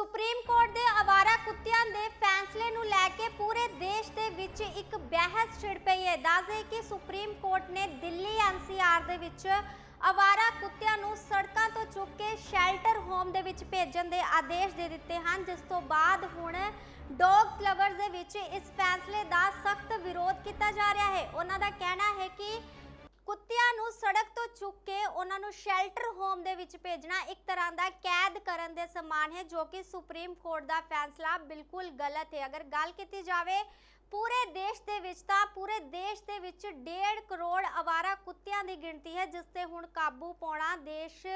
Supreme court ਦੇ ਆਵਾਰਾ ਕੁੱਤਿਆਂ ਦੇ ਫੈਸਲੇ ਨੂੰ ਲੈ ਕੇ ਪੂਰੇ ਦੇਸ਼ ਦੇ ਵਿੱਚ ਇੱਕ ਬਹਿਸ ਛਿੜ ਪਈ ਹੈ। ਦੱਸਦੇ ਕਿ ਸੁਪਰੀਮ ਕੋਰਟ ਨੇ ਦਿੱਲੀ ਐਨਸੀਆਰ ਦੇ ਵਿੱਚ ਆਵਾਰਾ ਕੁੱਤਿਆਂ ਨੂੰ ਸੜਕਾਂ ਤੋਂ ਚੁੱਕ ਕੇ ਸ਼ੈਲਟਰ ਹੋਮ ਦੇ ਵਿੱਚ ਭੇਜਣ ਦੇ ਆਦੇਸ਼ ਦੇ ਦਿੱਤੇ ਹਨ, ਜਿਸ ਤੋਂ ਬਾਅਦ ਹੁਣ ਡੌਗਸ ਲਵਰਸ ਦੇ ਵਿੱਚ ਇਸ ਫੈਸਲੇ ਦਾ ਸਖਤ ਵਿਰੋਧ ਕੀਤਾ ਜਾ ਰਿਹਾ ਹੈ। ਉਹਨਾਂ ਦਾ ਕਹਿਣਾ ਹੈ ਕਿ ਕੁੱਤਿਆਂ ਨੂੰ ਸੜਕ ਤੋਂ ਚੁੱਕ ਕੇ ਉਹਨਾਂ ਨੂੰ ਸ਼ੈਲਟਰ ਹੋਮ ਦੇ ਵਿੱਚ ਭੇਜਣਾ ਇੱਕ ਤਰ੍ਹਾਂ ਦਾ ਕੈਦ ਕਰਨ ਦੇ ਸਮਾਨ ਹੈ, ਜੋ ਕਿ ਸੁਪਰੀਮ ਕੋਰਟ ਦਾ ਫੈਸਲਾ ਬਿਲਕੁਲ ਗਲਤ ਹੈ। ਅਗਰ ਗੱਲ ਕੀਤੀ ਜਾਵੇ ਪੂਰੇ ਦੇਸ਼ ਦੇ ਵਿੱਚ, ਤਾਂ ਪੂਰੇ ਦੇਸ਼ ਦੇ ਵਿੱਚ 1.5 ਕਰੋੜ ਅਵਾਰਾ ਕੁੱਤਿਆਂ ਦੀ ਗਿਣਤੀ ਹੈ, ਜਿਸ ਤੇ ਹੁਣ ਕਾਬੂ ਪਾਉਣਾ ਦੇਸ਼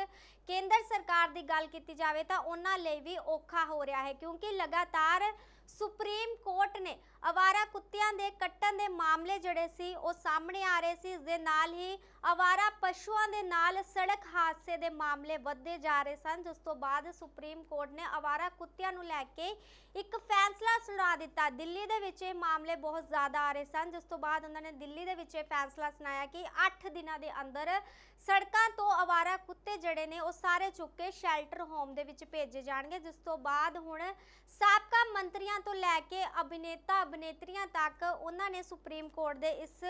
ਕੇਂਦਰ ਸਰਕਾਰ ਦੀ ਗੱਲ ਕੀਤੀ ਜਾਵੇ ਤਾਂ ਉਹਨਾਂ ਲਈ ਵੀ ਔਖਾ ਹੋ ਰਿਹਾ ਹੈ, ਕਿਉਂਕਿ ਲਗਾਤਾਰ ਸੁਪਰੀਮ ਕੋਰਟ ਨੇ ਅਵਾਰਾ ਕੁੱਤਿਆਂ ਦੇ ਕੱਟਣ ਦੇ ਮਾਮਲੇ ਜਿਹੜੇ ਸੀ, ਉਹ ਸਾਹਮਣੇ ਆ ਰਹੇ ਸੀ। ਇਸ ਦੇ ਨਾਲ ਹੀ ਅਵਾਰਾ ਪਸ਼ੂਆਂ ਦੇ ਨਾਲ ਸੜਕ ਹਾਦਸੇ ਦੇ ਮਾਮਲੇ ਵੱਧਦੇ ਜਾ ਰਹੇ ਸਨ। ਜਿਸ ਤੋਂ ਬਾਅਦ ਸੁਪਰੀਮ ਕੋਰਟ ਨੇ ਆਵਾਰਾ ਕੁੱਤਿਆਂ ਨੂੰ ਲੈ ਕੇ ਇੱਕ ਫੈਸਲਾ ਸੁਣਾ ਦਿੱਤਾ। ਦਿੱਲੀ ਦੇ ਵਿੱਚ ਇਹ ਮਾਮਲੇ ਬਹੁਤ ਜ਼ਿਆਦਾ ਆ ਰਹੇ ਸਨ। ਜਿਸ ਤੋਂ ਬਾਅਦ ਉਹਨਾਂ ਨੇ ਦਿੱਲੀ ਦੇ ਵਿੱਚ ਇਹ ਫੈਸਲਾ ਸੁਣਾਇਆ ਕਿ 8 ਦਿਨਾਂ ਦੇ ਅੰਦਰ ਸੜਕਾਂ ਤੋਂ ਅਵਾਰਾ ਕੁੱਤੇ ਜਿਹੜੇ ਨੇ, ਉਹ ਸਾਰੇ ਚੁੱਕ ਕੇ ਸ਼ੈਲਟਰ ਹੋਮ ਦੇ ਵਿੱਚ ਭੇਜੇ ਜਾਣਗੇ। ਜਿਸ ਤੋਂ ਬਾਅਦ ਹੁਣ ਸਾਬਕਾ ਮੰਤਰੀਆਂ ਤੋਂ ਲੈ ਕੇ ਅਭਿਨੇਤਾ ਅਭਿਨੇਤਰੀਆਂ ਤੱਕ ਉਹਨਾਂ ਨੇ ਸੁਪਰੀਮ ਕੋਰਟ ਦੇ ਇਸ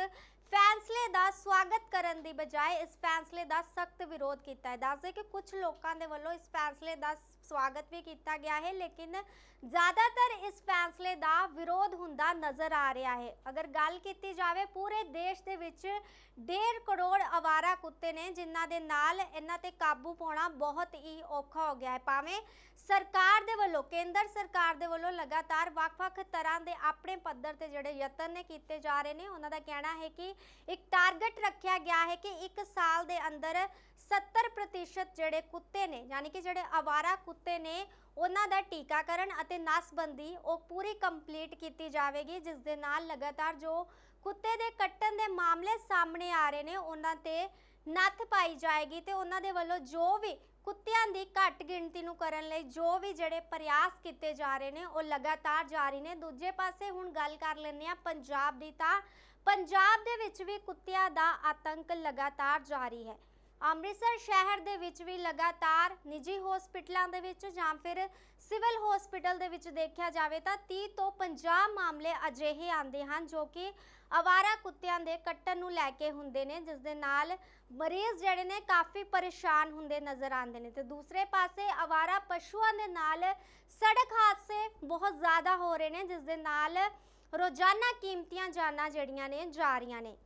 ਫੈਸਲੇ ਦਾ ਸਵਾਗਤ ਕਰਨ ਦੀ ਬਜਾਏ ਇਸ ਫੈਸਲੇ ਦਾ ਸਖਤ ਵਿਰੋਧ ਕੀਤਾ ਹੈ। ਦੱਸਦੇ ਕਿ ਕੁਝ ਲੋਕਾਂ ਦੇ ਵੱਲੋਂ ਇਸ ਫੈਸਲੇ ਦਾ ਸਵਾਗਤ ਵੀ ਕੀਤਾ ਗਿਆ ਹੈ, ਲੇਕਿਨ ਜ਼ਿਆਦਾਤਰ ਇਸ ਫੈਸਲੇ ਦਾ ਵਿਰੋਧ ਹੁੰਦਾ ਨਜ਼ਰ ਆ ਰਿਹਾ ਹੈ। ਅਗਰ ਗੱਲ ਕੀਤੀ ਜਾਵੇ, ਪੂਰੇ ਦੇਸ਼ ਦੇ ਵਿੱਚ 1.5 ਕਰੋੜ ਆਵਾਰਾ ਕੁੱਤੇ ਨੇ, ਜਿਨ੍ਹਾਂ ਦੇ ਨਾਲ ਇਹਨਾਂ ਤੇ ਕਾਬੂ ਪਾਉਣਾ ਬਹੁਤ ਹੀ ਔਖਾ ਹੋ ਗਿਆ ਹੈ। ਭਾਵੇਂ ਸਰਕਾਰ ਦੇ ਵੱਲੋਂ, ਕੇਂਦਰ ਸਰਕਾਰ ਦੇ ਵੱਲੋਂ ਲਗਾਤਾਰ ਵੱਖ-ਵੱਖ ਤਰ੍ਹਾਂ ਦੇ ਆਪਣੇ ਪੱਧਰ ਤੇ ਜਿਹੜੇ ਯਤਨ ਨੇ ਕੀਤੇ ਜਾ ਰਹੇ ਨੇ, ਉਹਨਾਂ ਦਾ ਕਹਿਣਾ ਹੈ ਕਿ ਇੱਕ ਟਾਰਗੇਟ ਰੱਖਿਆ ਗਿਆ ਹੈ ਕਿ ਇੱਕ ਸਾਲ ਦੇ ਅੰਦਰ 70% ਜਿਹੜੇ ਕੁੱਤੇ ਨੇ, ਯਾਨੀ ਕਿ ਜਿਹੜੇ ਆਵਾਰਾ ਕੁੱਤੇ ਨੇ, ਉਹਨਾਂ ਦਾ ਟੀਕਾਕਰਨ ਅਤੇ ਨਸਬੰਦੀ ਉਹ ਪੂਰੀ ਕੰਪਲੀਟ ਕੀਤੀ ਜਾਵੇਗੀ, ਜਿਸ ਦੇ ਨਾਲ ਲਗਾਤਾਰ ਜੋ ਕੁੱਤੇ ਦੇ ਕੱਟਣ ਦੇ ਮਾਮਲੇ ਸਾਹਮਣੇ ਆ ਰਹੇ ਨੇ, ਉਹਨਾਂ ਤੇ ਨੱਥ ਪਾਈ ਜਾਏਗੀ ਤੇ ਉਹਨਾਂ ਦੇ ਵੱਲੋਂ ਜੋ ਵੀ ਕੁੱਤਿਆਂ ਦੀ ਘੱਟ ਗਿਣਤੀ ਨੂੰ ਕਰਨ ਲਈ ਜੋ ਵੀ ਜਿਹੜੇ ਪ੍ਰਯਾਸ ਕੀਤੇ ਜਾ ਰਹੇ ਨੇ, ਉਹ ਲਗਾਤਾਰ ਜਾਰੀ ਨੇ। ਦੂਜੇ ਪਾਸੇ ਹੁਣ ਗੱਲ ਕਰ ਲੈਂਦੇ ਆ ਪੰਜਾਬ ਦੀ ਤਾਂ ਪੰਜਾਬ ਦੇ ਵਿੱਚ ਵੀ ਕੁੱਤਿਆਂ ਦਾ ਆਤੰਕ ਲਗਾਤਾਰ ਜਾਰੀ ਹੈ। ਅੰਮ੍ਰਿਤਸਰ ਸ਼ਹਿਰ ਦੇ ਵਿੱਚ ਵੀ ਲਗਾਤਾਰ ਨਿੱਜੀ ਹਸਪੀਟਲਾਂ ਦੇ ਵਿੱਚ ਜਾਂ ਫਿਰ ਸਿਵਲ ਹਸਪੀਟਲ ਦੇ ਵਿੱਚ ਦੇਖਿਆ ਜਾਵੇ ਤਾਂ 30 ਤੋਂ 50 ਮਾਮਲੇ ਅਜਿਹੇ ਆਉਂਦੇ ਹਨ ਜੋ ਕਿ ਅਵਾਰਾ ਕੁੱਤਿਆਂ ਦੇ ਕੱਟਣ ਨੂੰ ਲੈ ਕੇ ਹੁੰਦੇ ਨੇ, ਜਿਸ ਦੇ ਨਾਲ ਮਰੀਜ਼ ਜਿਹੜੇ ਨੇ ਕਾਫੀ ਪਰੇਸ਼ਾਨ ਹੁੰਦੇ ਨਜ਼ਰ ਆਉਂਦੇ ਨੇ। ਤੇ ਦੂਸਰੇ ਪਾਸੇ ਅਵਾਰਾ ਪਸ਼ੂਆਂ ਦੇ ਨਾਲ ਸੜਕ ਹਾਦਸੇ ਬਹੁਤ ਜ਼ਿਆਦਾ ਹੋ ਰਹੇ ਨੇ, ਜਿਸ ਦੇ ਨਾਲ ਰੋਜ਼ਾਨਾ ਕੀਮਤੀਆਂ ਜਾਨਾਂ ਜਿਹੜੀਆਂ ਨੇ ਜਾ ਰਹੀਆਂ ਨੇ।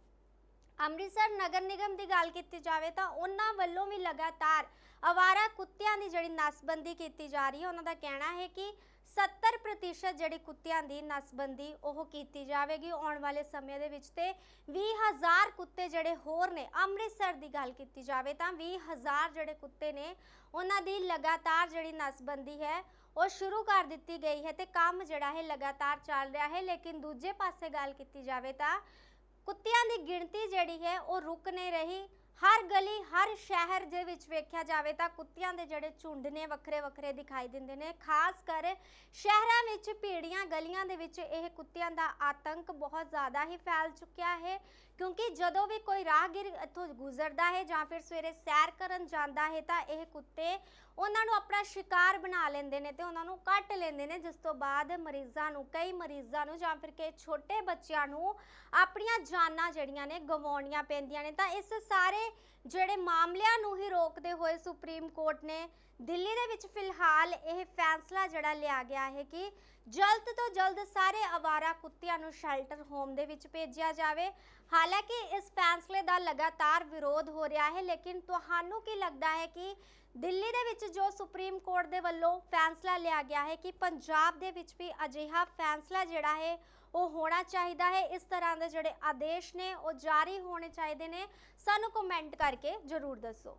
ਅੰਮ੍ਰਿਤਸਰ ਨਗਰ ਨਿਗਮ ਦੀ ਗੱਲ ਕੀਤੀ ਜਾਵੇ ਤਾਂ ਉਹਨਾਂ ਵੱਲੋਂ ਵੀ ਲਗਾਤਾਰ ਅਵਾਰਾ ਕੁੱਤਿਆਂ ਦੀ ਜਿਹੜੀ ਨਸਬੰਦੀ ਕੀਤੀ ਜਾ ਰਹੀ ਹੈ, ਉਹਨਾਂ ਦਾ ਕਹਿਣਾ ਹੈ ਕਿ 70% ਜਿਹੜੀ ਕੁੱਤਿਆਂ ਦੀ ਨਸਬੰਦੀ ਉਹ ਕੀਤੀ ਜਾਵੇਗੀ। ਆਉਣ ਵਾਲੇ ਸਮੇਂ ਦੇ ਵਿੱਚ ਤੇ 20000 ਕੁੱਤੇ ਜਿਹੜੇ ਹੋਰ ਨੇ, ਅੰਮ੍ਰਿਤਸਰ ਦੀ ਗੱਲ ਕੀਤੀ ਜਾਵੇ ਤਾਂ 20000 ਜਿਹੜੇ ਕੁੱਤੇ ਨੇ, ਉਹਨਾਂ ਦੀ ਲਗਾਤਾਰ ਜਿਹੜੀ ਨਸਬੰਦੀ ਹੈ, ਉਹ ਸ਼ੁਰੂ ਕਰ ਦਿੱਤੀ ਗਈ ਹੈ ਤੇ ਕੰਮ ਜਿਹੜਾ ਹੈ ਲਗਾਤਾਰ ਚੱਲ ਰਿਹਾ ਹੈ। ਲੇਕਿਨ ਦੂਜੇ ਪਾਸੇ ਗੱਲ ਕੀਤੀ ਜਾਵੇ ਤਾਂ ਕੁੱਤਿਆਂ ਦੀ ਗਿਣਤੀ ਜਿਹੜੀ ਹੈ ਉਹ ਰੁਕ ਨਹੀਂ ਰਹੀ। ਹਰ ਗਲੀ, ਹਰ ਸ਼ਹਿਰ ਦੇ ਵਿੱਚ ਵੇਖਿਆ ਜਾਵੇ ਤਾਂ ਕੁੱਤਿਆਂ ਦੇ ਜਿਹੜੇ ਝੁੰਡ ਨੇ ਵੱਖਰੇ ਵੱਖਰੇ ਦਿਖਾਈ ਦਿੰਦੇ ਨੇ। ਖਾਸ ਕਰ ਸ਼ਹਿਰਾਂ ਵਿੱਚ ਭੀੜੀਆਂ ਗਲੀਆਂ ਦੇ ਵਿੱਚ ਇਹ ਕੁੱਤਿਆਂ ਦਾ ਆਤੰਕ ਬਹੁਤ ਜ਼ਿਆਦਾ ਹੀ ਫੈਲ ਚੁੱਕਿਆ ਹੈ। ਕਿਉਂਕਿ ਜਦੋਂ ਵੀ ਕੋਈ ਰਾਹਗੀਰ ਇੱਥੋਂ ਗੁਜ਼ਰਦਾ ਹੈ ਜਾਂ ਫਿਰ ਸਵੇਰੇ ਸੈਰ ਕਰਨ ਜਾਂਦਾ ਹੈ ਤਾਂ ਇਹ ਕੁੱਤੇ ਉਹਨਾਂ ਨੂੰ ਆਪਣਾ ਸ਼ਿਕਾਰ ਬਣਾ ਲੈਂਦੇ ਨੇ ਤੇ ਉਹਨਾਂ ਨੂੰ ਕੱਟ ਲੈਂਦੇ ਨੇ, ਜਿਸ ਤੋਂ ਬਾਅਦ ਮਰੀਜ਼ਾਂ ਨੂੰ, ਕਈ ਮਰੀਜ਼ਾਂ ਨੂੰ ਜਾਂ ਫਿਰ ਕਿ ਛੋਟੇ ਬੱਚਿਆਂ ਨੂੰ ਆਪਣੀਆਂ ਜਾਨਾਂ ਜਿਹੜੀਆਂ ਨੇ ਗਵਾਉਣੀਆਂ ਪੈਂਦੀਆਂ ਨੇ। ਤਾਂ ਇਸ ਸਾਰੇ ਜਿਹੜੇ ਮਾਮਲਿਆਂ ਨੂੰ ਹੀ ਰੋਕਦੇ ਹੋਏ ਸੁਪਰੀਮ ਕੋਰਟ ਨੇ ਦਿੱਲੀ ਦੇ ਵਿੱਚ ਫਿਲਹਾਲ ਇਹ ਫੈਸਲਾ ਜਿਹੜਾ ਲਿਆ ਗਿਆ ਹੈ ਕਿ ਜਲਦ ਤੋਂ ਜਲਦ ਸਾਰੇ ਆਵਾਰਾ ਕੁੱਤਿਆਂ ਨੂੰ ਸ਼ੈਲਟਰ ਹੋਮ ਦੇ ਵਿੱਚ ਭੇਜਿਆ ਜਾਵੇ। ਹਾਲਾਂਕਿ ਇਸ ਫੈਸਲੇ ਦਾ ਲਗਾਤਾਰ ਵਿਰੋਧ ਹੋ ਰਿਹਾ ਹੈ, ਲੇਕਿਨ ਤੁਹਾਨੂੰ ਕੀ ਲੱਗਦਾ ਹੈ ਕਿ ਦਿੱਲੀ ਦੇ ਵਿੱਚ ਜੋ ਸੁਪਰੀਮ ਕੋਰਟ ਦੇ ਵੱਲੋਂ ਫੈਸਲਾ ਲਿਆ ਗਿਆ ਹੈ ਕਿ ਪੰਜਾਬ ਦੇ ਵਿੱਚ ਵੀ ਅਜਿਹਾ ਫੈਸਲਾ ਜਿਹੜਾ ਹੈ ਉਹ ਹੋਣਾ ਚਾਹੀਦਾ ਹੈ? ਇਸ ਤਰ੍ਹਾਂ ਦੇ ਜਿਹੜੇ ਆਦੇਸ਼ ਨੇ, ਉਹ ਜਾਰੀ ਹੋਣੇ ਚਾਹੀਦੇ ਨੇ। ਸਾਨੂੰ ਕਮੈਂਟ ਕਰਕੇ ਜ਼ਰੂਰ ਦੱਸੋ।